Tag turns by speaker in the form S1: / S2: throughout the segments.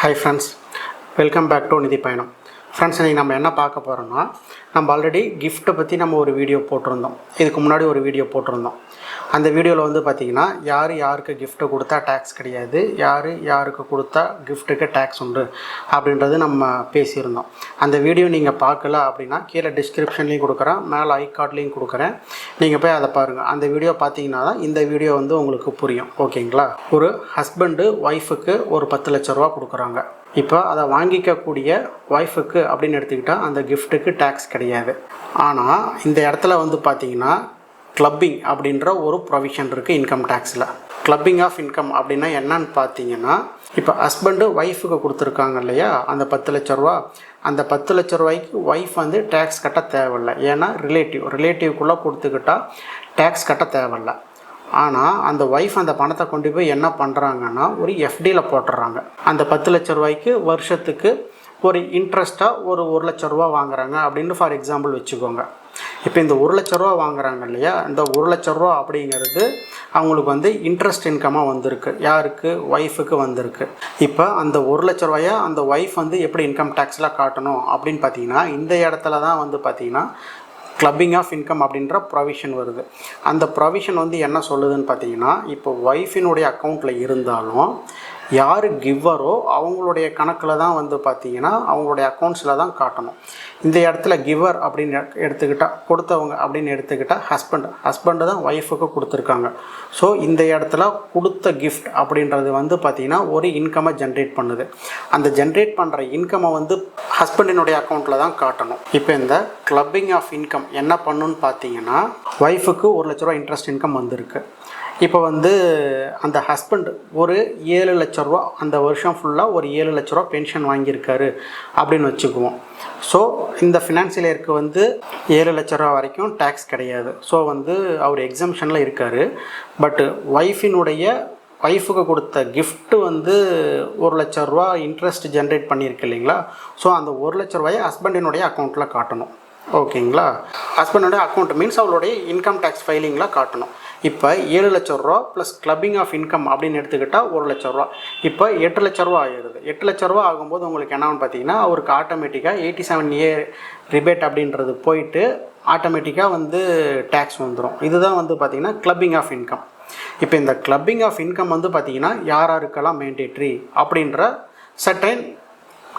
S1: Hi friends welcome back to Nidhi Payanam friends இன்றைக்கி நம்ம என்ன பார்க்க போகிறோம்னா நம்ம ஆல்ரெடி கிஃப்ட்டை பற்றி நம்ம ஒரு வீடியோ போட்டிருந்தோம். இதுக்கு முன்னாடி ஒரு வீடியோ போட்டிருந்தோம். அந்த வீடியோவில் வந்து பார்த்திங்கன்னா யார் யாருக்கு கிஃப்ட்டு கொடுத்தா டேக்ஸ் கிடையாது யார் யாருக்கு கொடுத்தா கிஃப்ட்டுக்கு டேக்ஸ் உண்டு அப்படின்றது நம்ம பேசியிருந்தோம். அந்த வீடியோ நீங்கள் பார்க்கல அப்படின்னா கீழே டிஸ்கிரிப்ஷன்லேயும் கொடுக்குறேன் மேலே ஐ கார்ட்லேயும் கொடுக்குறேன். நீங்கள் போய் அதை பாருங்கள் அந்த வீடியோ பார்த்தீங்கன்னா தான் இந்த வீடியோ வந்து உங்களுக்கு புரியும். ஓகேங்களா? ஒரு ஹஸ்பண்டு ஒய்ஃபுக்கு ஒரு பத்து லட்ச ரூபா கொடுக்குறாங்க. இப்போ அதை வாங்கிக்கக்கூடிய ஒய்ஃபுக்கு அப்படின்னு எடுத்துக்கிட்டால் அந்த கிஃப்ட்டுக்கு டேக்ஸ் கிடையாது. ஆனால் இந்த இடத்துல வந்து பார்த்தீங்கன்னா கிளப்பிங் அப்படின்ற ஒரு ப்ரொவிஷன் இருக்குது இன்கம் டேக்ஸில் கிளப்பிங் ஆஃப் இன்கம் அப்படின்னா என்னன்னு பார்த்தீங்கன்னா இப்போ ஹஸ்பண்டு ஒய்ஃபுக்கு கொடுத்துருக்காங்க இல்லையா? அந்த பத்து லட்ச ரூபா. அந்த பத்து லட்ச ரூபாய்க்கு ஒய்ஃப் வந்து டேக்ஸ் கட்ட தேவையில்லை. ஏன்னா ரிலேட்டிவ் ரிலேட்டிவ்குள்ளே கொடுத்துக்கிட்டா டேக்ஸ் கட்ட தேவையில்லை. ஆனால் அந்த ஒய்ஃப் அந்த பணத்தை கொண்டு போய் என்ன பண்ணுறாங்கன்னா ஒரு எஃப்டியில் போட்டுடுறாங்க அந்த பத்து லட்ச ரூபாய்க்கு வருஷத்துக்கு ஒரு இன்ட்ரெஸ்ட்டாக ஒரு ஒரு லட்ச ரூபா வாங்குறாங்க அப்படின்னு ஃபார் எக்ஸாம்பிள் வச்சுக்கோங்க. இப்போ இந்த ஒரு லட்ச ரூபா வாங்குறாங்க இல்லையா? இந்த ஒரு லட்ச ரூபா அப்படிங்கிறது அவங்களுக்கு வந்து இன்ட்ரெஸ்ட் இன்கமாக வந்திருக்கு. யாருக்கு? ஒய்ஃபுக்கு வந்திருக்கு. இப்போ அந்த ஒரு லட்ச ரூபாயை அந்த ஒய்ஃப் வந்து எப்படி இன்கம் டேக்ஸில் காட்டணும் அப்படின்னு பார்த்தீங்கன்னா இந்த இடத்துல தான் வந்து பார்த்தீங்கன்னா கிளப்பிங் ஆஃப் இன்கம் அப்படின்ற ப்ரொவிஷன் வருது. அந்த ப்ரொவிஷன் வந்து என்ன சொல்லுதுன்னு பார்த்தீங்கன்னா இப்போ ஒய்ஃபினுடைய அக்கௌண்ட்டில் இருந்தாலும் யார் கிவ்வரோ அவங்களுடைய கணக்கில் தான் வந்து பார்த்தீங்கன்னா அவங்களுடைய அக்கௌண்ட்ஸில் தான் காட்டணும். இந்த இடத்துல கிவர் அப்படின்னு எடுத்துக்கிட்டால் கொடுத்தவங்க அப்படின்னு எடுத்துக்கிட்டால் ஹஸ்பண்ட் ஹஸ்பண்டு தான் ஒய்ஃபுக்கு கொடுத்துருக்காங்க. ஸோ இந்த இடத்துல கொடுத்த கிஃப்ட் அப்படின்றது வந்து பார்த்தீங்கன்னா ஒரு இன்கம்மை ஜென்ரேட் பண்ணுது. அந்த ஜென்ரேட் பண்ணுற இன்கமை வந்து ஹஸ்பண்டினுடைய அக்கௌண்ட்டில் தான் காட்டணும். இப்போ இந்த கிளப்பிங் ஆஃப் இன்கம் என்ன பண்ணுன்னு பார்த்தீங்கன்னா ஒய்ஃபுக்கு ஒரு லட்ச ரூபா இன்ட்ரெஸ்ட் இன்கம் வந்திருக்கு. இப்போ வந்து அந்த ஹஸ்பண்ட் ஒரு ஏழு லட்ச ரூபா அந்த வருஷம் ஃபுல்லாக ஒரு ஏழு லட்ச ரூபா பென்ஷன் வாங்கியிருக்காரு அப்படின்னு வச்சுக்குவோம். ஸோ இந்த ஃபினான்சியல் இயருக்கு வந்து ஏழு லட்ச ரூபா வரைக்கும் டேக்ஸ் கிடையாது. ஸோ வந்து அவர் எக்ஸம்ஷனில் இருக்கார். பட்டு ஒய்ஃபினுடைய ஒய்ஃபுக்கு கொடுத்த கிஃப்ட்டு வந்து ஒரு லட்ச ரூபா இன்ட்ரெஸ்ட் ஜென்ரேட் பண்ணியிருக்கு இல்லைங்களா? ஸோ அந்த ஒரு லட்ச ரூபாயை ஹஸ்பண்டினுடைய அக்கௌண்ட்டில் காட்டணும். ஓகேங்களா ஹஸ்பண்டோடைய அக்கௌண்ட் மீன்ஸ் அவளுடைய இன்கம் டேக்ஸ் ஃபைலிங்கில் காட்டணும். இப்போ ஏழு லட்ச ரூபா ப்ளஸ் கிளப்பிங் ஆஃப் இன்கம் அப்படின்னு எடுத்துக்கிட்டால் ஒரு லட்ச ரூபா. இப்போ எட்டு லட்ச ரூபா ஆகிடுது எட்டு லட்ச ரூபா ஆகும்போது உங்களுக்கு என்னன்னு பார்த்தீங்கன்னா அவருக்கு ஆட்டோமேட்டிக்காக எயிட்டி செவன் ஏ ரிபேட் அப்படின்றது போயிட்டு ஆட்டோமேட்டிக்காக வந்து டேக்ஸ் வந்துடும் இதுதான் வந்து பார்த்திங்கன்னா கிளப்பிங் ஆஃப் இன்கம் இப்போ இந்த கிளப்பிங் ஆஃப் இன்கம் வந்து பார்த்திங்கன்னா யார் யாருக்கெல்லாம் மேண்டேட்ரி அப்படின்ற சர்டைன்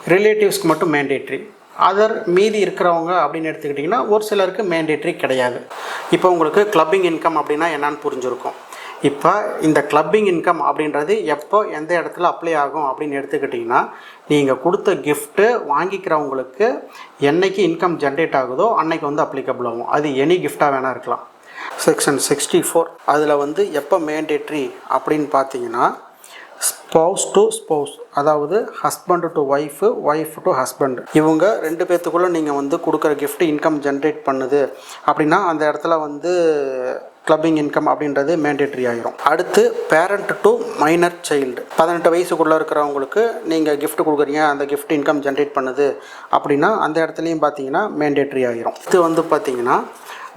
S1: ரிலேட்டிவ்ஸ்க்கு மட்டும் மேண்டேட்ரி அதர் மீதி இருக்கிறவங்க அப்படின்னு எடுத்துக்கிட்டிங்கன்னா ஒரு சிலருக்கு மேண்டேட்ரி கிடையாது. இப்போ உங்களுக்கு கிளப்பிங் இன்கம் அப்படின்னா என்னன்னு புரிஞ்சிருக்கும். இப்போ இந்த கிளப்பிங் இன்கம் அப்படின்றது எப்போ எந்த இடத்துல அப்ளை ஆகும் அப்படின்னு எடுத்துக்கிட்டிங்கன்னா நீங்கள் கொடுத்த கிஃப்ட்டு வாங்கிக்கிறவங்களுக்கு என்னைக்கு இன்கம் ஜென்ரேட் ஆகுதோ அன்னைக்கு வந்து அப்ளிகபிள் ஆகும். அது எனி கிஃப்டாக வேணால் இருக்கலாம். செக்ஷன் சிக்ஸ்டி ஃபோர் அதில் வந்து எப்போ மேண்டேட்ரி அப்படின்னு பார்த்தீங்கன்னா ஸ்பௌஸ் டு ஸ்பௌஸ் அதாவது husband to wife wife to husband இவங்க ரெண்டு பேர்த்துக்குள்ளே நீங்கள் வந்து கொடுக்குற கிஃப்ட் இன்கம் ஜென்ரேட் பண்ணுது. அப்படின்னா அந்த இடத்துல வந்து கிளப்பிங் இன்கம் அப்படின்றது மேண்டேட்ரி ஆகிரும் அடுத்து பேரண்ட் டு மைனர் சைல்டு பதினெட்டு வயசுக்குள்ளே இருக்கிறவங்களுக்கு நீங்கள் கிஃப்ட் கொடுக்குறீங்க அந்த கிஃப்ட் இன்கம் ஜென்ரேட் பண்ணுது அப்படின்னா அந்த இடத்துலையும் பார்த்தீங்கன்னா மேண்டேட்ரி ஆகிரும் இது வந்து பார்த்தீங்கன்னா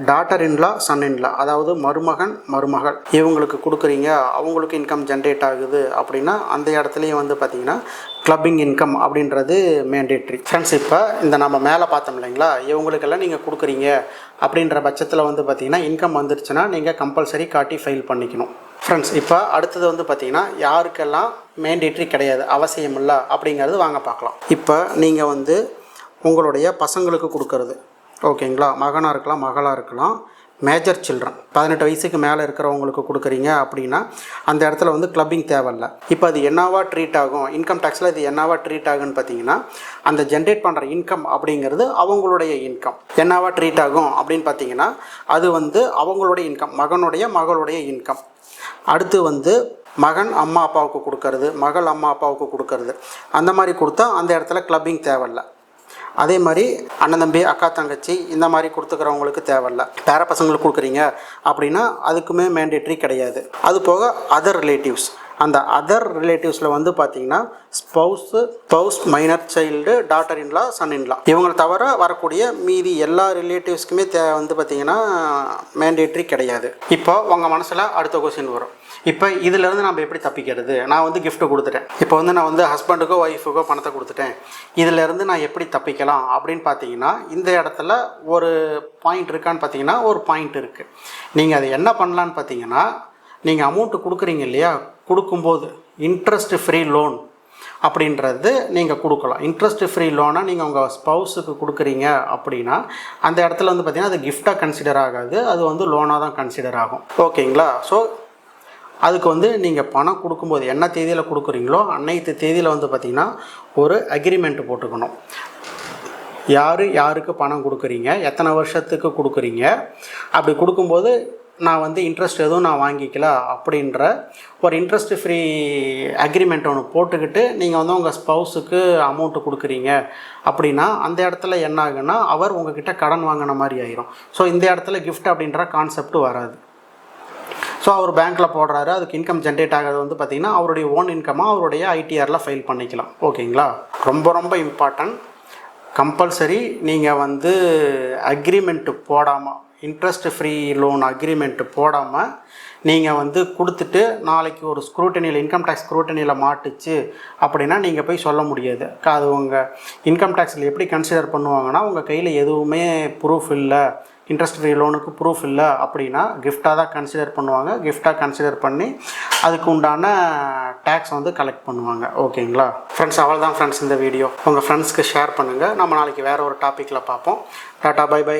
S1: டாட்டர் இன்லா சன் இன்லா அதாவது மருமகன் மருமகள். இவங்களுக்கு கொடுக்குறீங்க அவங்களுக்கு இன்கம் ஜென்ரேட் ஆகுது அப்படின்னா அந்த இடத்துலையும் வந்து பார்த்திங்கன்னா கிளப்பிங் இன்கம் அப்படின்றது மேண்டேட்ரி ஃப்ரெண்ட்ஸ் இப்போ இந்த நம்ம மேலே பார்த்தோம் இல்லைங்களா? இவங்களுக்கெல்லாம் நீங்கள் கொடுக்குறீங்க அப்படின்ற பட்சத்தில் வந்து பார்த்தீங்கன்னா இன்கம் வந்துருச்சுன்னா நீங்கள் கம்பல்சரி காட்டி ஃபைல் பண்ணிக்கணும். ஃப்ரெண்ட்ஸ் இப்போ அடுத்தது வந்து பார்த்தீங்கன்னா யாருக்கெல்லாம் மேண்டேட்ரி கிடையாது அவசியம் இல்லை அப்படிங்கிறது வாங்க பார்க்கலாம். இப்போ நீங்கள் வந்து உங்களுடைய பசங்களுக்கு கொடுக்கறது. ஓகேங்களா மகனாக இருக்கலாம் மகளாக இருக்கலாம். மேஜர் சில்ட்ரன் பதினெட்டு வயசுக்கு மேலே இருக்கிறவங்களுக்கு கொடுக்குறீங்க அப்படின்னா அந்த இடத்துல வந்து கிளப்பிங் தேவையில்ல. இப்போ அது என்னவா ட்ரீட் ஆகும்? இன்கம் டேக்ஸில் இது என்னவா ட்ரீட் ஆகுன்னு பார்த்தீங்கன்னா அந்த ஜென்ரேட் பண்ணுற இன்கம் அப்படிங்கிறது அவங்களுடைய இன்கம் என்னவா ட்ரீட் ஆகும் அப்படின்னு பார்த்தீங்கன்னா அது வந்து அவங்களுடைய இன்கம் மகனுடைய மகளுடைய இன்கம் அடுத்து வந்து மகன் அம்மா அப்பாவுக்கு கொடுக்கறது மகள் அம்மா அப்பாவுக்கு கொடுக்கறது. அந்த மாதிரி கொடுத்தா அந்த இடத்துல கிளப்பிங் தேவையில்லை. அதே மாதிரி அண்ணன் தம்பி அக்கா தங்கச்சி இந்த மாதிரி கொடுத்துக்கிறவங்களுக்கு தேவையில்ல. பேர பசங்களுக்கு கொடுக்குறீங்க அப்படின்னா அதுக்குமே மேண்டேட்ரி கிடையாது. அது போக அதர் ரிலேட்டிவ்ஸ் அந்த அதர் ரிலேட்டிவ்ஸில் வந்து பார்த்தீங்கன்னா spouse spouse minor child daughter in law son in law இவங்களை தவிர வரக்கூடிய மீதி எல்லா ரிலேட்டிவ்ஸ்க்குமே தே வந்து பார்த்தீங்கன்னா மேண்டேட்ரி கிடையாது. இப்போ உங்கள் மனசில் அடுத்த கொஸ்டின் வரும். இப்போ இதிலேருந்து நம்ம எப்படி தப்பிக்கிறது? நான் வந்து கிஃப்ட்டு கொடுத்துட்டேன். இப்போ வந்து நான் வந்து ஹஸ்பண்டுக்கோ ஒய்ஃபுக்கோ பணத்தை கொடுத்துட்டேன். இதிலேருந்து நான் எப்படி தப்பிக்கலாம் அப்படின்னு பார்த்தீங்கன்னா இந்த இடத்துல ஒரு பாயிண்ட் இருக்கான்னு பார்த்தீங்கன்னா ஒரு பாயிண்ட் இருக்குது நீங்கள் அதை என்ன பண்ணலான்னு பார்த்தீங்கன்னா நீங்கள் அமௌண்ட்டு கொடுக்குறீங்க இல்லையா? கொடுக்கும்போது இன்ட்ரெஸ்ட் ஃப்ரீ லோன் அப்படின்றது நீங்கள் கொடுக்கலாம். இன்ட்ரெஸ்ட் ஃப்ரீ லோனை நீங்கள் உங்கள் ஸ்பௌஸுக்கு கொடுக்குறீங்க அப்படின்னா அந்த இடத்துல வந்து பார்த்தீங்கன்னா அது கிஃப்டாக கன்சிடர் ஆகாது. அது வந்து லோனாக தான் கன்சிடர் ஆகும். ஓகேங்களா? ஸோ அதுக்கு வந்து நீங்கள் பணம் கொடுக்கும்போது என்ன தேதியில் கொடுக்குறீங்களோ அன்னைத்து தேதியில் வந்து பார்த்திங்கன்னா ஒரு அக்ரிமெண்ட் போட்டுக்கணும். யார் யாருக்கு பணம் கொடுக்குறீங்க எத்தனை வருஷத்துக்கு கொடுக்குறீங்க அப்படி கொடுக்கும்போது நான் வந்து இன்ட்ரெஸ்ட் எதுவும் நான் வாங்கிக்கல அப்படின்ற ஒரு இன்ட்ரெஸ்ட் ஃப்ரீ அக்ரிமெண்ட் ஒன்று போட்டுக்கிட்டு நீங்கள் வந்து உங்கள் ஸ்பௌஸுக்கு அமௌண்ட்டு கொடுக்குறீங்க அப்படின்னா அந்த இடத்துல என்ன ஆகுன்னா அவர் உங்ககிட்ட கடன் வாங்கின மாதிரி ஆயிரும். ஸோ இந்த இடத்துல கிஃப்ட் அப்படின்ற கான்செப்ட் வராது. ஸோ அவர் பேங்க்கில் போடுறாரு அதுக்கு இன்கம் ஜென்ரேட் ஆகிறது வந்து பார்த்திங்கன்னா அவருடைய ஓன் இன்கமாக அவருடைய ஐடிஆரில் ஃபைல் பண்ணிக்கலாம். ஓகேங்களா? ரொம்ப ரொம்ப இம்பார்ட்டன்ட் கம்பல்சரி நீங்கள் வந்து அக்ரிமெண்ட்டு போடாமல் இன்ட்ரெஸ்ட் ஃப்ரீ லோன் அக்ரிமெண்ட்டு போடாமல் நீங்கள் வந்து கொடுத்துட்டு நாளைக்கு ஒரு ஸ்க்ரூட்டனியில் இன்கம் டேக்ஸ் ஸ்க்ரூட்டனியில் மாட்டுச்சு அப்படின்னா நீங்கள் போய் சொல்ல முடியாது. அது உங்கள் இன்கம் டேக்ஸில் எப்படி கன்சிடர் பண்ணுவாங்கன்னா உங்கள் கையில் எதுவுமே ப்ரூஃப் இல்லை. இன்ட்ரெஸ்ட் ஃப்ரீ லோனுக்கு ப்ரூஃப் இல்லை அப்படின்னா கிஃப்டாக தான் கன்சிடர் பண்ணுவாங்க. கிஃப்டாக கன்சிடர் பண்ணி அதுக்கு உண்டான டேக்ஸ் வந்து கலெக்ட் பண்ணுவாங்க. ஓகேங்களா? ஃப்ரெண்ட்ஸ் அவ்வளோதான் ஃப்ரெண்ட்ஸ் இந்த வீடியோ உங்கள் ஃப்ரெண்ட்ஸ்க்கு ஷேர் பண்ணுங்கள் நம்ம நாளைக்கு வேறு ஒரு டாப்பிக்கில் பார்ப்போம். Tata bye by